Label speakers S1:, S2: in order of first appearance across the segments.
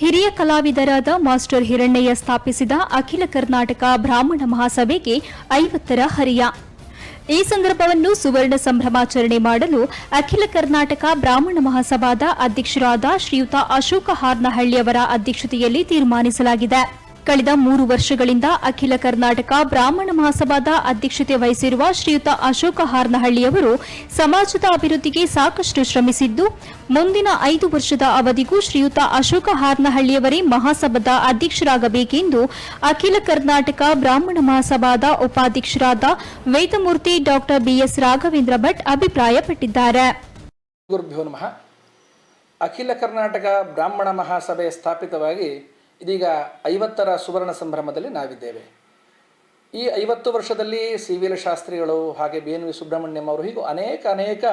S1: ಹಿರಿಯ ಕಲಾವಿದರಾದ ಮಾಸ್ಟರ್ ಹಿರಣ್ಣಯ್ಯ ಸ್ಥಾಪಿಸಿದ ಅಖಿಲ ಕರ್ನಾಟಕ ಬ್ರಾಹ್ಮಣ ಮಹಾಸಭೆಗೆ ಐವತ್ತರ ಹರಿಯ. ಈ ಸಂದರ್ಭವನ್ನು ಸುವರ್ಣ ಸಂಭ್ರಮಾಚರಣೆ ಮಾಡಲು ಅಖಿಲ ಕರ್ನಾಟಕ ಬ್ರಾಹ್ಮಣ ಮಹಾಸಭಾದ ಅಧ್ಯಕ್ಷರಾದ ಶ್ರೀಯುತ ಅಶೋಕ ಹಾರ್ನಹಳ್ಳಿಯವರ ಅಧ್ಯಕ್ಷತೆಯಲ್ಲಿ ತೀರ್ಮಾನಿಸಲಾಗಿದೆ. ಕಳೆದ ಮೂರು ವರ್ಷಗಳಿಂದ ಅಖಿಲ ಕರ್ನಾಟಕ ಬ್ರಾಹ್ಮಣ ಮಹಾಸಭಾದ ಅಧ್ಯಕ್ಷತೆ ವಹಿಸಿರುವ ಶ್ರೀಯುತ ಅಶೋಕ ಹಾರ್ನಹಳ್ಳಿಯವರು ಸಮಾಜದ ಅಭಿವೃದ್ಧಿಗೆ ಸಾಕಷ್ಟು ಶ್ರಮಿಸಿದ್ದು, ಮುಂದಿನ ಐದು ವರ್ಷದ ಅವಧಿಗೂ ಶ್ರೀಯುತ ಅಶೋಕ ಹಾರ್ನಹಳ್ಳಿಯವರೇ ಮಹಾಸಭಾದ ಅಧ್ಯಕ್ಷರಾಗಬೇಕೆಂದು ಅಖಿಲ ಕರ್ನಾಟಕ ಬ್ರಾಹ್ಮಣ ಮಹಾಸಭಾದ ಉಪಾಧ್ಯಕ್ಷರಾದ ವೇದಮೂರ್ತಿ ಡಾಕ್ಟರ್ ಬಿಎಸ್ ರಾಘವೇಂದ್ರ ಭಟ್ ಅಭಿಪ್ರಾಯಪಟ್ಟಿದ್ದಾರೆ.
S2: ಅಖಿಲ ಕರ್ನಾಟಕ ಬ್ರಾಹ್ಮಣ ಮಹಾಸಭೆ ಸ್ಥಾಪಿತವಾಗಿ ಇದೀಗ ಐವತ್ತರ ಸುವರ್ಣ ಸಂಭ್ರಮದಲ್ಲಿ ನಾವಿದ್ದೇವೆ. ಈ ಐವತ್ತು ವರ್ಷದಲ್ಲಿ ಸಿ ವಿ ಶಾಸ್ತ್ರಿಗಳು ಹಾಗೆ ಬಿ ಎನ್ ವಿ ಸುಬ್ರಹ್ಮಣ್ಯಂ ಅವರು ಹೀಗೂ ಅನೇಕ ಅನೇಕ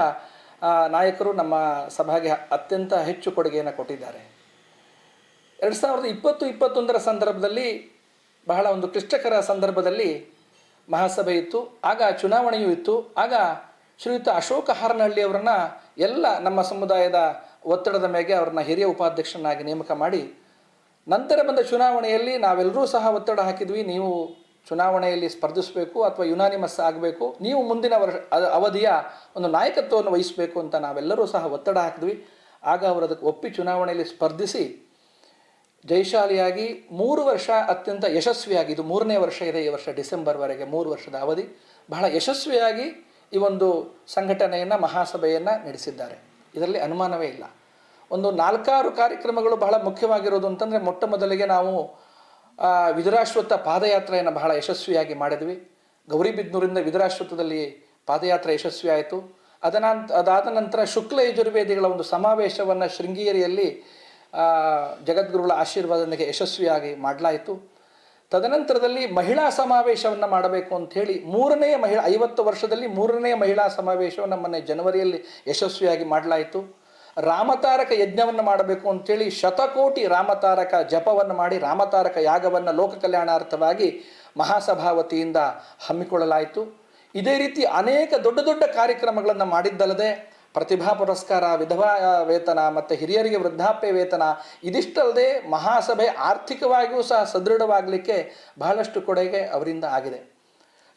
S2: ನಾಯಕರು ನಮ್ಮ ಸಭೆಗೆ ಅತ್ಯಂತ ಹೆಚ್ಚು ಕೊಡುಗೆಯನ್ನು ಕೊಟ್ಟಿದ್ದಾರೆ. ಎರಡು ಸಾವಿರದ ಇಪ್ಪತ್ತು, ಇಪ್ಪತ್ತೊಂದರ ಸಂದರ್ಭದಲ್ಲಿ ಬಹಳ ಒಂದು ಕ್ಲಿಷ್ಟಕರ ಸಂದರ್ಭದಲ್ಲಿ ಮಹಾಸಭೆ ಇತ್ತು. ಆಗ ಚುನಾವಣೆಯೂ ಇತ್ತು. ಆಗ ಶ್ರೀಯುತ ಅಶೋಕ ಹಾರನಹಳ್ಳಿ ಅವರನ್ನು ಎಲ್ಲ ನಮ್ಮ ಸಮುದಾಯದ ಒತ್ತಡದ ಮೇಲೆ ಅವ್ರನ್ನ ಹಿರಿಯ ಉಪಾಧ್ಯಕ್ಷನಾಗಿ ನೇಮಕ ಮಾಡಿ ನಂತರ ಬಂದ ಚುನಾವಣೆಯಲ್ಲಿ ನಾವೆಲ್ಲರೂ ಸಹ ಒತ್ತಡ ಹಾಕಿದ್ವಿ. ನೀವು ಚುನಾವಣೆಯಲ್ಲಿ ಸ್ಪರ್ಧಿಸಬೇಕು ಅಥವಾ ಯುನಾನಿಮಸ್ ಆಗಬೇಕು. ನೀವು ಮುಂದಿನ ವರ್ಷ ಅವಧಿಯ ಒಂದು ನಾಯಕತ್ವವನ್ನು ವಹಿಸಬೇಕು ಅಂತ ನಾವೆಲ್ಲರೂ ಸಹ ಒತ್ತಡ ಹಾಕಿದ್ವಿ. ಆಗ ಅವರು ಅದಕ್ಕೆ ಒಪ್ಪಿ ಚುನಾವಣೆಯಲ್ಲಿ ಸ್ಪರ್ಧಿಸಿ ಜಯಶಾಲಿಯಾಗಿ ಮೂರು ವರ್ಷ ಅತ್ಯಂತ ಯಶಸ್ವಿಯಾಗಿ, ಇದು ಮೂರನೇ ವರ್ಷ ಇದೆ ಈ ವರ್ಷ ಡಿಸೆಂಬರ್ವರೆಗೆ ಮೂರು ವರ್ಷದ ಅವಧಿ, ಬಹಳ ಯಶಸ್ವಿಯಾಗಿ ಈ ಒಂದು ಸಂಘಟನೆಯನ್ನು, ಮಹಾಸಭೆಯನ್ನು ನಡೆಸಿದ್ದಾರೆ. ಇದರಲ್ಲಿ ಅನುಮಾನವೇ ಇಲ್ಲ. ಒಂದು ನಾಲ್ಕಾರು ಕಾರ್ಯಕ್ರಮಗಳು ಬಹಳ ಮುಖ್ಯವಾಗಿರೋದು ಅಂತಂದರೆ ಮೊಟ್ಟ ಮೊದಲಿಗೆ ನಾವು ವಿದುರಾಶ್ವತ್ಥ ಪಾದಯಾತ್ರೆಯನ್ನು ಬಹಳ ಯಶಸ್ವಿಯಾಗಿ ಮಾಡಿದ್ವಿ. ಗೌರಿಬಿದ್ನೂರಿಂದ ವಿದುರಾಶ್ವತ್ಥದಲ್ಲಿ ಪಾದಯಾತ್ರೆ ಯಶಸ್ವಿ ಆಯಿತು ಅದನಂತ ಅದಾದ ನಂತರ ಶುಕ್ಲ ಯಜುರ್ವೇದಿಗಳ ಒಂದು ಸಮಾವೇಶವನ್ನು ಶೃಂಗೇರಿಯಲ್ಲಿ ಜಗದ್ಗುರುಗಳ ಆಶೀರ್ವಾದದೊಂದಿಗೆ ಯಶಸ್ವಿಯಾಗಿ ಮಾಡಲಾಯಿತು. ತದನಂತರದಲ್ಲಿ ಮಹಿಳಾ ಸಮಾವೇಶವನ್ನು ಮಾಡಬೇಕು ಅಂಥೇಳಿ ಮೂರನೆಯ ಮಹಿಳಾ, ಐವತ್ತು ವರ್ಷದಲ್ಲಿ ಮೂರನೆಯ ಮಹಿಳಾ ಸಮಾವೇಶವನ್ನು ಮೊನ್ನೆ ಜನವರಿಯಲ್ಲಿ ಯಶಸ್ವಿಯಾಗಿ ಮಾಡಲಾಯಿತು. ರಾಮತಾರಕ ಯಜ್ಞವನ್ನು ಮಾಡಬೇಕು ಅಂತೇಳಿ ಶತಕೋಟಿ ರಾಮತಾರಕ ಜಪವನ್ನು ಮಾಡಿ ರಾಮತಾರಕ ಯಾಗವನ್ನು ಲೋಕ ಕಲ್ಯಾಣಾರ್ಥವಾಗಿ ಮಹಾಸಭಾವತಿಯಿಂದ ಹಮ್ಮಿಕೊಳ್ಳಲಾಯಿತು. ಇದೇ ರೀತಿ ಅನೇಕ ದೊಡ್ಡ ದೊಡ್ಡ ಕಾರ್ಯಕ್ರಮಗಳನ್ನು ಮಾಡಿದ್ದಲ್ಲದೆ ಪ್ರತಿಭಾ ಪುರಸ್ಕಾರ, ವಿಧವಾ ವೇತನ ಮತ್ತು ಹಿರಿಯರಿಗೆ ವೃದ್ಧಾಪ್ಯ ವೇತನ ಇದಿಷ್ಟಲ್ಲದೆ ಮಹಾಸಭೆ ಆರ್ಥಿಕವಾಗಿಯೂ ಸಹ ಸದೃಢವಾಗಲಿಕ್ಕೆ ಬಹಳಷ್ಟು ಕೊಡುಗೆ ಅವರಿಂದ ಆಗಿದೆ.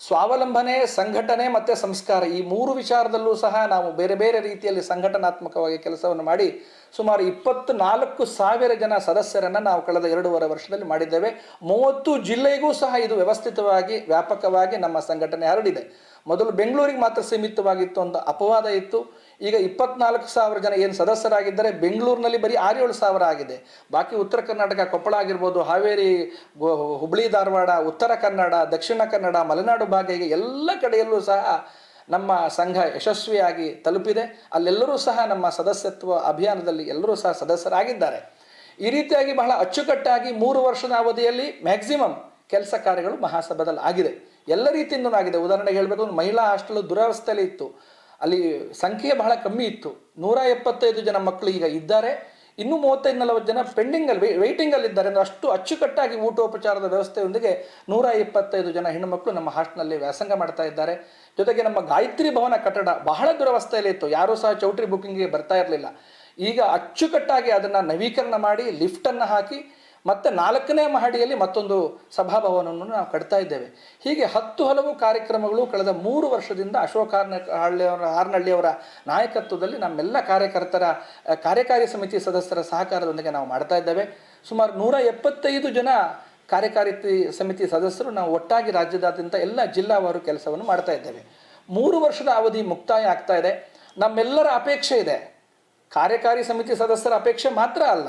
S2: ಸ್ವಾವಲಂಬನೆ, ಸಂಘಟನೆ ಮತ್ತು ಸಂಸ್ಕಾರ ಈ ಮೂರು ವಿಚಾರದಲ್ಲೂ ಸಹ ನಾವು ಬೇರೆ ಬೇರೆ ರೀತಿಯಲ್ಲಿ ಸಂಘಟನಾತ್ಮಕವಾಗಿ ಕೆಲಸವನ್ನು ಮಾಡಿ ಸುಮಾರು ಇಪ್ಪತ್ತು ನಾಲ್ಕು ಸಾವಿರ ಜನ ಸದಸ್ಯರನ್ನು ನಾವು ಕಳೆದ ಎರಡೂವರೆ ವರ್ಷದಲ್ಲಿ ಮಾಡಿದ್ದೇವೆ. ಮೂವತ್ತು ಜಿಲ್ಲೆಗೂ ಸಹ ಇದು ವ್ಯವಸ್ಥಿತವಾಗಿ, ವ್ಯಾಪಕವಾಗಿ ನಮ್ಮ ಸಂಘಟನೆ ಹರಡಿದೆ. ಮೊದಲು ಬೆಂಗಳೂರಿಗೆ ಮಾತ್ರ ಸೀಮಿತವಾಗಿತ್ತು ಅಂತ ಅಪವಾದ ಇತ್ತು. ಈಗ ಇಪ್ಪತ್ನಾಲ್ಕು ಸಾವಿರ ಜನ ಏನು ಸದಸ್ಯರಾಗಿದ್ದರೆ, ಬೆಂಗಳೂರಿನಲ್ಲಿ ಬರೀ ಆರೇಳು ಸಾವಿರ ಆಗಿದೆ. ಬಾಕಿ ಉತ್ತರ ಕರ್ನಾಟಕ, ಕೊಪ್ಪಳ ಆಗಿರ್ಬೋದು, ಹಾವೇರಿ ಹುಬ್ಳಿ, ಧಾರವಾಡ, ಉತ್ತರ ಕನ್ನಡ, ದಕ್ಷಿಣ ಕನ್ನಡ, ಮಲೆನಾಡು ಭಾಗ ಹೀಗೆ ಎಲ್ಲ ಕಡೆಯಲ್ಲೂ ಸಹ ನಮ್ಮ ಸಂಘ ಯಶಸ್ವಿಯಾಗಿ ತಲುಪಿದೆ. ಅಲ್ಲೆಲ್ಲರೂ ಸಹ ನಮ್ಮ ಸದಸ್ಯತ್ವ ಅಭಿಯಾನದಲ್ಲಿ ಎಲ್ಲರೂ ಸಹ ಸದಸ್ಯರಾಗಿದ್ದಾರೆ. ಈ ರೀತಿಯಾಗಿ ಬಹಳ ಅಚ್ಚುಕಟ್ಟಾಗಿ ಮೂರು ವರ್ಷದ ಅವಧಿಯಲ್ಲಿ ಮ್ಯಾಕ್ಸಿಮಮ್ ಕೆಲಸ ಕಾರ್ಯಗಳು ಮಹಾಸಭಾದಲ್ಲಿ ಆಗಿದೆ ಎಲ್ಲ ರೀತಿಯಿಂದಲೂ ಆಗಿದೆ. ಉದಾಹರಣೆಗೆ ಹೇಳಬೇಕು ಮಹಿಳಾ ಹಾಸ್ಟೆಲ್ ದುರವಸ್ಥೆಯಲ್ಲಿ ಇತ್ತು ಅಲ್ಲಿ ಸಂಖ್ಯೆ ಬಹಳ ಕಮ್ಮಿ ಇತ್ತು. ನೂರ ಎಪ್ಪತ್ತೈದು ಜನ ಮಕ್ಕಳು ಈಗ ಇದ್ದಾರೆ. ಇನ್ನೂ ಮೂವತ್ತೈದು ನಲವತ್ತು ಜನ ಪೆಂಡಿಂಗಲ್ಲಿ ಅಲ್ಲಿ ಇದ್ದಾರೆ. ಅಂದರೆ ಅಷ್ಟು ಅಚ್ಚುಕಟ್ಟಾಗಿ ಊಟೋಪಚಾರದ ವ್ಯವಸ್ಥೆಯೊಂದಿಗೆ ನೂರ ಇಪ್ಪತ್ತೈದು ಜನ ಹೆಣ್ಣುಮಕ್ಕಳು ನಮ್ಮ ಹಾಸ್ಟ್ನಲ್ಲಿ ವ್ಯಾಸಂಗ ಮಾಡ್ತಾ ಇದ್ದಾರೆ. ಜೊತೆಗೆ ನಮ್ಮ ಗಾಯತ್ರಿ ಭವನ ಕಟ್ಟಡ ಬಹಳ ದುರವಸ್ಥೆಯಲ್ಲಿ ಇತ್ತು. ಯಾರೂ ಸಹ ಚೌಟ್ರಿ ಬುಕ್ಕಿಂಗ್ಗೆ ಬರ್ತಾ ಇರಲಿಲ್ಲ. ಈಗ ಅಚ್ಚುಕಟ್ಟಾಗಿ ಅದನ್ನು ನವೀಕರಣ ಮಾಡಿ ಲಿಫ್ಟನ್ನು ಹಾಕಿ ಮತ್ತೆ ನಾಲ್ಕನೇ ಮಹಡಿಯಲ್ಲಿ ಮತ್ತೊಂದು ಸಭಾಭವನವನ್ನು ನಾವು ಕಟ್ತಾ ಇದ್ದೇವೆ. ಹೀಗೆ ಹತ್ತು ಹಲವು ಕಾರ್ಯಕ್ರಮಗಳು ಕಳೆದ ಮೂರು ವರ್ಷದಿಂದ ಅಶೋಕ ಹಳ್ಳಿಯವರ, ಆರ್ನಹಳ್ಳಿಯವರ ನಾಯಕತ್ವದಲ್ಲಿ ನಮ್ಮೆಲ್ಲ ಕಾರ್ಯಕರ್ತರ ಕಾರ್ಯಕಾರಿ ಸಮಿತಿ ಸದಸ್ಯರ ಸಹಕಾರದೊಂದಿಗೆ ನಾವು ಮಾಡ್ತಾ ಇದ್ದೇವೆ. ಸುಮಾರು ನೂರ ಎಪ್ಪತ್ತೈದು ಜನ ಕಾರ್ಯಕಾರಿ ಸಮಿತಿ ಸದಸ್ಯರು ನಾವು ಒಟ್ಟಾಗಿ ರಾಜ್ಯದಾದ್ಯಂತ ಎಲ್ಲ ಜಿಲ್ಲಾವಾರು ಕೆಲಸವನ್ನು ಮಾಡ್ತಾ ಇದ್ದೇವೆ. ಮೂರು ವರ್ಷದ ಅವಧಿ ಮುಕ್ತಾಯ ಆಗ್ತಾ ಇದೆ. ನಮ್ಮೆಲ್ಲರ ಅಪೇಕ್ಷೆ ಇದೆ. ಕಾರ್ಯಕಾರಿ ಸಮಿತಿ ಸದಸ್ಯರ ಅಪೇಕ್ಷೆ ಮಾತ್ರ ಅಲ್ಲ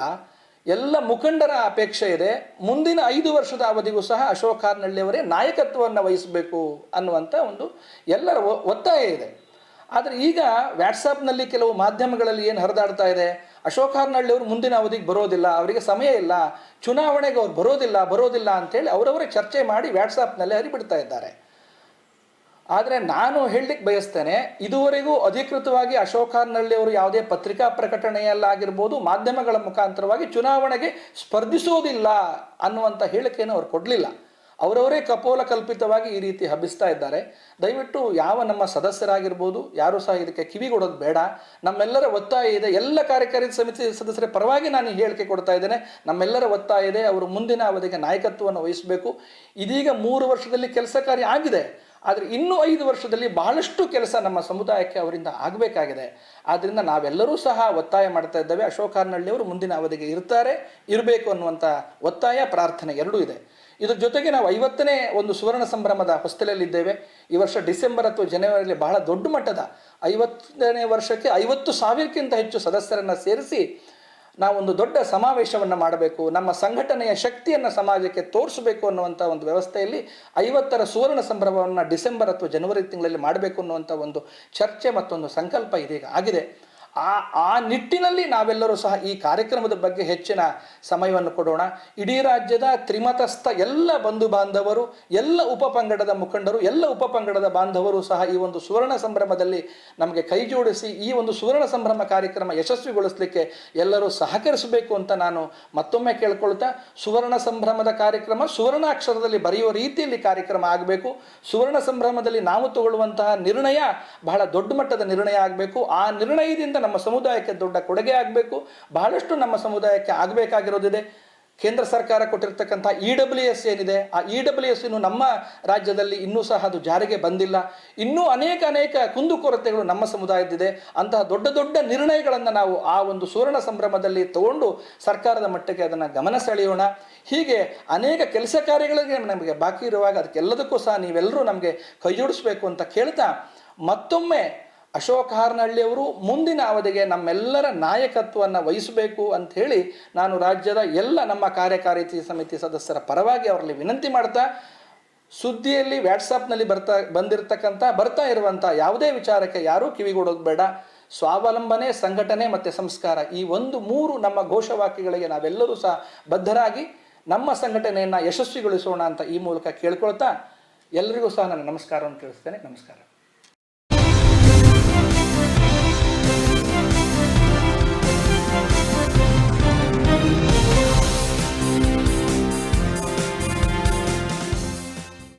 S2: ಎಲ್ಲ ಮುಖಂಡರ ಅಪೇಕ್ಷೆ ಇದೆ. ಮುಂದಿನ ಐದು ವರ್ಷದ ಅವಧಿಗೂ ಸಹ ಅಶೋಕ್ ಅವರೇ ನಾಯಕತ್ವವನ್ನು ವಹಿಸಬೇಕು ಅನ್ನುವಂಥ ಒಂದು ಎಲ್ಲರ ಒತ್ತಾಯ ಇದೆ. ಆದರೆ ಈಗ ವ್ಯಾಟ್ಸಪ್ನಲ್ಲಿ ಕೆಲವು ಮಾಧ್ಯಮಗಳಲ್ಲಿ ಏನು ಹರಿದಾಡ್ತಾ ಇದೆ? ಅಶೋಕ್ ಅವರು ಮುಂದಿನ ಅವಧಿಗೆ ಬರೋದಿಲ್ಲ, ಅವರಿಗೆ ಸಮಯ ಇಲ್ಲ, ಚುನಾವಣೆಗೆ ಅವ್ರು ಬರೋದಿಲ್ಲ ಬರೋದಿಲ್ಲ ಅಂತೇಳಿ ಅವರವರೇ ಚರ್ಚೆ ಮಾಡಿ ವ್ಯಾಟ್ಸಪ್ನಲ್ಲಿ ಹರಿಬಿಡ್ತಾ ಇದ್ದಾರೆ. ಆದರೆ ನಾನು ಹೇಳಲಿಕ್ಕೆ ಬಯಸ್ತೇನೆ, ಇದುವರೆಗೂ ಅಧಿಕೃತವಾಗಿ ಅಶೋಕ ನಳ್ಳಿ ಅವರು ಯಾವುದೇ ಪತ್ರಿಕಾ ಪ್ರಕಟಣೆಯಲ್ಲಾಗಿರ್ಬೋದು, ಮಾಧ್ಯಮಗಳ ಮುಖಾಂತರವಾಗಿ ಚುನಾವಣೆಗೆ ಸ್ಪರ್ಧಿಸೋದಿಲ್ಲ ಅನ್ನುವಂಥ ಹೇಳಿಕೆಯನ್ನು ಅವರು ಕೊಡಲಿಲ್ಲ. ಅವರವರೇ ಕಪೋಲ ಕಲ್ಪಿತವಾಗಿ ಈ ರೀತಿ ಹಬ್ಬಿಸ್ತಾ ಇದ್ದಾರೆ. ದಯವಿಟ್ಟು ಯಾವ ನಮ್ಮ ಸದಸ್ಯರಾಗಿರ್ಬೋದು, ಯಾರು ಸಹ ಇದಕ್ಕೆ ಕಿವಿಗೊಡೋದು ಬೇಡ. ನಮ್ಮೆಲ್ಲರ ಒತ್ತಾಯ ಇದೆ. ಎಲ್ಲ ಕಾರ್ಯಕಾರಿ ಸಮಿತಿ ಸದಸ್ಯರ ಪರವಾಗಿ ನಾನು ಹೇಳಿಕೆ ಕೊಡ್ತಾ ಇದ್ದೇನೆ. ನಮ್ಮೆಲ್ಲರ ಒತ್ತಾಯ ಇದೆ. ಅವರು ಮುಂದಿನ ಅವಧಿಗೆ ನಾಯಕತ್ವವನ್ನು ವಹಿಸಬೇಕು. ಇದೀಗ ಮೂರು ವರ್ಷದಲ್ಲಿ ಕೆಲಸ ಕಾರ್ಯ ಆಗಿದೆ. ಆದರೆ ಇನ್ನೂ ಐದು ವರ್ಷದಲ್ಲಿ ಬಹಳಷ್ಟು ಕೆಲಸ ನಮ್ಮ ಸಮುದಾಯಕ್ಕೆ ಅವರಿಂದ ಆಗಬೇಕಾಗಿದೆ. ಆದ್ದರಿಂದ ನಾವೆಲ್ಲರೂ ಸಹ ಒತ್ತಾಯ ಮಾಡ್ತಾ ಇದ್ದೇವೆ. ಅಶೋಕ್ ಅವರು ಮುಂದಿನ ಅವಧಿಗೆ ಇರ್ತಾರೆ, ಇರಬೇಕು ಅನ್ನುವಂಥ ಒತ್ತಾಯ, ಪ್ರಾರ್ಥನೆ ಎರಡೂ ಇದೆ. ಇದ್ರ ಜೊತೆಗೆ ನಾವು ಐವತ್ತನೇ ಒಂದು ಸುವರ್ಣ ಸಂಭ್ರಮದ ಹೊಸ್ತಲಲ್ಲಿದ್ದೇವೆ ಈ ವರ್ಷ ಡಿಸೆಂಬರ್ ಅಥವಾ ಜನವರಿಯಲ್ಲಿ ಬಹಳ ದೊಡ್ಡ ಮಟ್ಟದ ಐವತ್ತನೇ ವರ್ಷಕ್ಕೆ ಐವತ್ತು ಸಾವಿರಕ್ಕಿಂತ ಹೆಚ್ಚು ಸದಸ್ಯರನ್ನು ಸೇರಿಸಿ ನಾವೊಂದು ದೊಡ್ಡ ಸಮಾವೇಶವನ್ನು ಮಾಡಬೇಕು, ನಮ್ಮ ಸಂಘಟನೆಯ ಶಕ್ತಿಯನ್ನು ಸಮಾಜಕ್ಕೆ ತೋರಿಸಬೇಕು ಅನ್ನುವಂಥ ಒಂದು ವ್ಯವಸ್ಥೆಯಲ್ಲಿ ಐವತ್ತರ ಸುವರ್ಣ ಸಂಭ್ರಮವನ್ನು ಡಿಸೆಂಬರ್ ಅಥವಾ ಜನವರಿ ತಿಂಗಳಲ್ಲಿ ಮಾಡಬೇಕು ಅನ್ನುವಂಥ ಒಂದು ಚರ್ಚೆ ಮತ್ತೊಂದು ಸಂಕಲ್ಪ ಇದೀಗ ಆಗಿದೆ. ಆ ಆ ನಿಟ್ಟಿನಲ್ಲಿ ನಾವೆಲ್ಲರೂ ಸಹ ಈ ಕಾರ್ಯಕ್ರಮದ ಬಗ್ಗೆ ಹೆಚ್ಚಿನ ಸಮಯವನ್ನು ಕೊಡೋಣ. ಇಡೀ ರಾಜ್ಯದ ತ್ರಿಮತಸ್ಥ ಎಲ್ಲ ಬಂಧು ಬಾಂಧವರು, ಎಲ್ಲ ಉಪಪಂಗಡದ ಮುಖಂಡರು, ಎಲ್ಲ ಉಪಪಂಗಡದ ಬಾಂಧವರು ಸಹ ಈ ಒಂದು ಸುವರ್ಣ ಸಂಭ್ರಮದಲ್ಲಿ ನಮಗೆ ಕೈ ಜೋಡಿಸಿ ಈ ಒಂದು ಸುವರ್ಣ ಸಂಭ್ರಮ ಕಾರ್ಯಕ್ರಮ ಯಶಸ್ವಿಗೊಳಿಸಲಿಕ್ಕೆ ಎಲ್ಲರೂ ಸಹಕರಿಸಬೇಕು ಅಂತ ನಾನು ಮತ್ತೊಮ್ಮೆ ಕೇಳ್ಕೊಳ್ತಾ, ಸುವರ್ಣ ಸಂಭ್ರಮದ ಕಾರ್ಯಕ್ರಮ ಸುವರ್ಣಾಕ್ಷರದಲ್ಲಿ ಬರೆಯುವ ರೀತಿಯಲ್ಲಿ ಕಾರ್ಯಕ್ರಮ ಆಗಬೇಕು. ಸುವರ್ಣ ಸಂಭ್ರಮದಲ್ಲಿ ನಾವು ತಗೊಳ್ಳುವಂತಹ ನಿರ್ಣಯ ಬಹಳ ದೊಡ್ಡ ಮಟ್ಟದ ನಿರ್ಣಯ ಆಗಬೇಕು. ಆ ನಿರ್ಣಯದಿಂದ ನಮ್ಮ ಸಮುದಾಯಕ್ಕೆ ದೊಡ್ಡ ಕೊಡುಗೆ ಆಗಬೇಕು. ಬಹಳಷ್ಟು ನಮ್ಮ ಸಮುದಾಯಕ್ಕೆ ಆಗಬೇಕಾಗಿರೋದಿದೆ. ಕೇಂದ್ರ ಸರ್ಕಾರ ಕೊಟ್ಟಿರ್ತಕ್ಕಂಥ ಇ ಡಬ್ಲ್ಯೂ ಎಸ್ ಏನಿದೆ, ಆ ಇ ಡಬ್ಲ್ಯೂ ಎಸ್ ನಮ್ಮ ರಾಜ್ಯದಲ್ಲಿ ಇನ್ನೂ ಸಹ ಅದು ಜಾರಿಗೆ ಬಂದಿಲ್ಲ. ಇನ್ನೂ ಅನೇಕ ಅನೇಕ ಕುಂದುಕೊರತೆಗಳು ನಮ್ಮ ಸಮುದಾಯದಿದೆ ಅಂತಹ ದೊಡ್ಡ ದೊಡ್ಡ ನಿರ್ಣಯಗಳನ್ನು ನಾವು ಆ ಒಂದು ಸುವರ್ಣ ಸಂಭ್ರಮದಲ್ಲಿ ತಗೊಂಡು ಸರ್ಕಾರದ ಮಟ್ಟಕ್ಕೆ ಅದನ್ನು ಗಮನ ಸೆಳೆಯೋಣ. ಹೀಗೆ ಅನೇಕ ಕೆಲಸ ಕಾರ್ಯಗಳಿಗೆ ನಮಗೆ ಬಾಕಿ ಇರುವಾಗ ಅದಕ್ಕೆಲ್ಲದಕ್ಕೂ ಸಹ ನೀವೆಲ್ಲರೂ ನಮಗೆ ಕೈ ಜೋಡಿಸ್ಬೇಕು ಅಂತ ಕೇಳ್ತಾ ಮತ್ತೊಮ್ಮೆ ಅಶೋಕ್ ಹಾರ್ನಹಳ್ಳಿಯವರು ಮುಂದಿನ ಅವಧಿಗೆ ನಮ್ಮೆಲ್ಲರ ನಾಯಕತ್ವವನ್ನು ವಹಿಸಬೇಕು ಅಂತ ಹೇಳಿ ನಾನು ರಾಜ್ಯದ ಎಲ್ಲ ನಮ್ಮ ಕಾರ್ಯಕಾರಿ ಸಮಿತಿ ಸದಸ್ಯರ ಪರವಾಗಿ ಅವರಲ್ಲಿ ವಿನಂತಿ ಮಾಡ್ತಾ ಸುದ್ದಿಯಲ್ಲಿ ವ್ಯಾಟ್ಸಪ್ನಲ್ಲಿ ಬರ್ತಾ ಬಂದಿರತಕ್ಕಂಥ ಬರ್ತಾ ಇರುವಂಥ ಯಾವುದೇ ವಿಚಾರಕ್ಕೆ ಯಾರೂ ಕಿವಿಗೊಡೋದು ಬೇಡ. ಸ್ವಾವಲಂಬನೆ, ಸಂಘಟನೆ ಮತ್ತು ಸಂಸ್ಕಾರ ಈ ಒಂದು ಮೂರು ನಮ್ಮ ಘೋಷವಾಕ್ಯಗಳಿಗೆ ನಾವೆಲ್ಲರೂ ಸಹ ಬದ್ಧರಾಗಿ ನಮ್ಮ ಸಂಘಟನೆಯನ್ನು ಯಶಸ್ವಿಗೊಳಿಸೋಣ ಅಂತ ಈ ಮೂಲಕ ಕೇಳ್ಕೊಳ್ತಾ ಎಲ್ಲರಿಗೂ ಸಹ ನಾನು ನಮಸ್ಕಾರವನ್ನು ತಿಳಿಸ್ತೇನೆ. ನಮಸ್ಕಾರ.